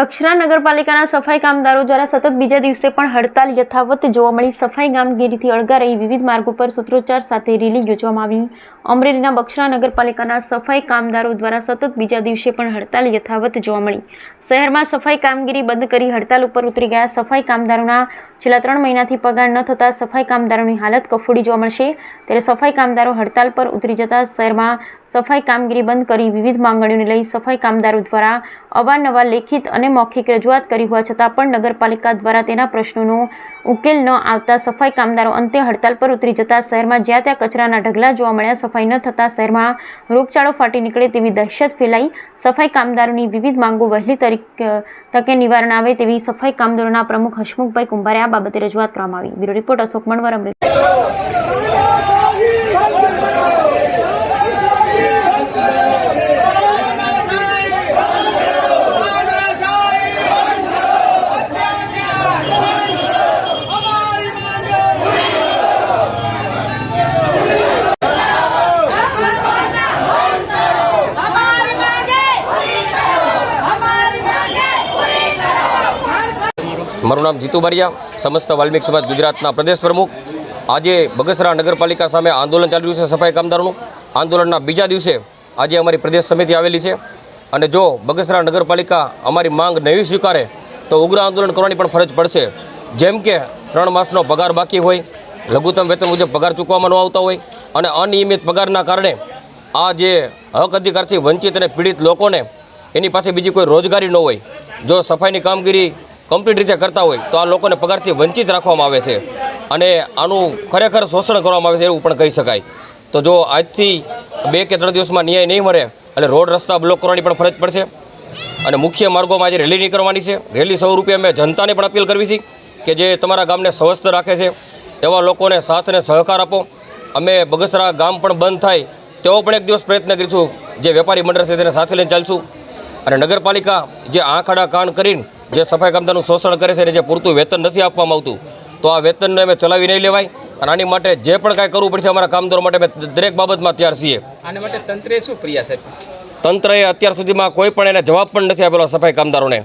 બક્ષરા નગરપાલિકાના સફાઈ કામદારો દ્વારા સતત બીજા દિવસે પણ હડતાલ યથાવત જોવા મળી. સફાઈ કામગીરીથી અળગા રહી વિવિધ માર્ગો પર સૂત્રોચ્ચાર સાથે રેલી યોજવામાં આવી. અમરેલીના બક્ષરા નગરપાલિકાના સફાઈ કામદારો દ્વારા સતત બીજા દિવસે પણ હડતાલ યથાવત જોવા મળી. શહેરમાં સફાઈ કામગીરી બંધ કરી હડતાલ ઉપર ઉતરી ગયા સફાઈ કામદારોના છેલ્લા ત્રણ મહિનાથી પગાર ન થતા સફાઈ કામદારોની હાલત કફોડી જોવા મળશે. ત્યારે સફાઈ કામદારો હડતાલ પર ઉતરી જતા શહેરમાં સફાઈ કામગીરી બંધ કરી વિવિધ માંગણીઓને લઈ સફાઈ કામદારો દ્વારા અવારનવાર લેખિત અને મૌખિક રજૂઆત કરી હોવા છતાં પણ નગરપાલિકા દ્વારા તેના પ્રશ્નોનો ઉકેલ ન આવતા સફાઈ કામદારો અંતે હડતાલ પર ઉતરી જતા શહેરમાં જ્યાં ત્યાં કચરાના ઢગલા જોવા મળ્યા, સફાઈ ન થતાં શહેરમાં રોગચાળો ફાટી નીકળે તેવી દહેશત ફેલાઈ. સફાઈ કામદારોની વિવિધ માંગો વહેલી તરીકે તકે નિવારણ આવે તેવી સફાઈ કામદારોના પ્રમુખ હસમુખભાઈ કુંભારે આ બાબતે રજૂઆત કરવામાં આવી. Bureau report Ashok Manvar Amreli. મારું નામ જીતુ બારિયા, સમસ્ત વાલ્મિક સમાજ ગુજરાતના પ્રદેશ પ્રમુખ. આજે બગસરા નગરપાલિકા સામે આંદોલન ચાલી રહ્યું છે સફાઈ કામદારોનું. આંદોલનના બીજા દિવસે આજે અમારી પ્રદેશ સમિતિ આવેલી છે. અને જો બગસરા નગરપાલિકા અમારી માંગ નહીં સ્વીકારે, તો ઉગ્ર આંદોલન કરવાની પણ ફરજ પડશે. જેમ કે ત્રણ માસનો પગાર બાકી હોય, લઘુત્તમ વેતન મુજબ પગાર ચૂકવવામાં ન આવતા હોય, અને અનિયમિત પગારના કારણે આ જે હક અધિકારથી વંચિત અને પીડિત લોકોને એની પાસે બીજી કોઈ રોજગારી ન હોય. જો સફાઈની કામગીરી કમ્પ્લીટ રીતે કરતા હોય તો આ લોકોને પગારથી વંચિત રાખવામાં આવે છે. અને આનું ખરેખર શોષણ કરવામાં આવે છે એવું પણ કહી શકાય. તો જો આજથી બે કે ત્રણ દિવસમાં ન્યાય નહીં મળે, એટલે રોડ રસ્તા બ્લોક કરવાની પણ ફરજ પડશે. અને મુખ્ય માર્ગોમાં આજે રેલી નીકળવાની છે. રેલી સ્વરૂપે અમે જનતાને પણ અપીલ કરવી છે કે જે તમારા ગામને સ્વસ્થ રાખે છે, એવા લોકોને સાથ અને સહકાર આપો. અમે બગસરા ગામ પણ બંધ થાય તેવો પણ એક દિવસ પ્રયત્ન કરીશું. જે વેપારી મંડળ છે તેને સાથે લઈને ચાલશું. અને નગરપાલિકા જે આંખ આડા કાન કરીને જે સફાઈ કામદારનું શોષણ કરે છે અને જે પૂરતું વેતન નથી આપવામાં આવતું તો આ વેતનને અમે ચલાવી નહીં લેવાય. અને આની માટે જે પણ કાંઈ કરવું પડશે અમારા કામદારો માટે અમે દરેક બાબતમાં તૈયાર છીએ. આના માટે તંત્રએ શું પ્રયાસ આપ્યો? તંત્રએ અત્યાર સુધીમાં કોઈ પણ એને જવાબ પણ નથી આપેલો સફાઈ કામદારોને.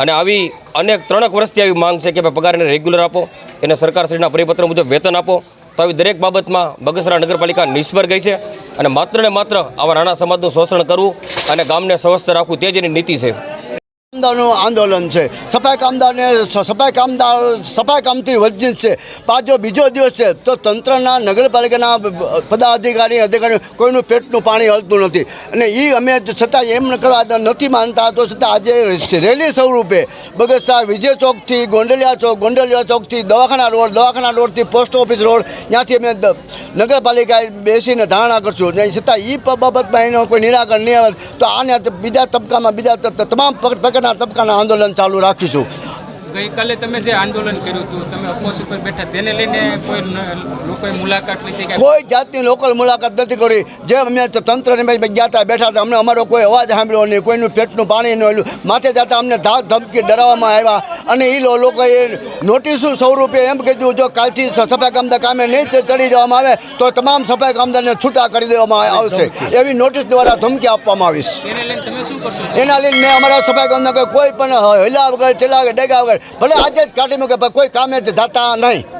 અને આવી અનેક ત્રણેક વર્ષથી આવી માંગ છે કે ભાઈ પગાર એને રેગ્યુલર આપો એને સરકારશ્રીના પરિપત્ર મુજબ વેતન આપો. તો આવી દરેક બાબતમાં બગસરા નગરપાલિકા નિષ્ફળ ગઈ છે અને માત્ર ને માત્ર આવા નાના સમાજનું શોષણ કરવું અને ગામને સ્વસ્થ રાખવું તે જ એની નીતિ છે. કામદારનું આંદોલન છે. સફાઈ કામદારને સફાઈ કામદાર, સફાઈ કામથી વંચિત છે. પાછો બીજો દિવસ છે, તો તંત્રના નગરપાલિકાના પદાધિકારી અધિકારી કોઈનું પેટનું પાણી હલતું નથી. અને એ અમે છતાં એમ કરવા નથી માનતા, તો છતાં આજે રેલી સ્વરૂપે બગસરા વિજય ચોકથી ગોંડલિયા ચોક, ગોંડલિયા ચોકથી દવાખાના રોડ, દવાખાના રોડથી પોસ્ટ ઓફિસ રોડ, ત્યાંથી અમે નગરપાલિકાએ બેસીને ધારણા કરશું. છતાં એ બાબતમાં એનો કોઈ નિરાકરણ નહીં આવે, તો આને બીજા તબક્કામાં, બીજા તમામ પ્રક- પ્રકારના તબક્કાના આંદોલન ચાલુ રાખીશું. ગઈકાલે તમે જે આંદોલન કર્યું હતું તમે અપવાસ ઉપર બેઠા તેને લઈને કોઈ લોકોએ મુલાકાત લીધી કોઈ જાતની લોકલ મુલાકાત નથી કરી. જે અમે તંત્રને ગયા હતા બેઠા હતા અમને અમારો કોઈ અવાજ સાંભળ્યો નહીં કોઈનું પેટનું પાણી ન આવ્યું માથે જતા અમને ધાક ધમકી ડરાવવામાં આવ્યા. અને એ લો- લોકોએ નોટિસો સ્વરૂપે એમ કીધું જો કાલથી સફાઈ કામદાર કામે નહીં ચડી જવામાં આવે તો તમામ સફાઈ કામદારને છૂટા કરી દેવામાં આવશે. એવી નોટિસ દ્વારા ધમકી આપવામાં આવીશ. તેને લઈને તમે શું કરશો? એના લઈને મેં અમારા સફાઈ કામદાર કોઈ પણ હિલા વગર ચેલા વગર ડેગા વગર ભલે આજે જ કાઢી મૂકે કોઈ કામે જતા નહીં.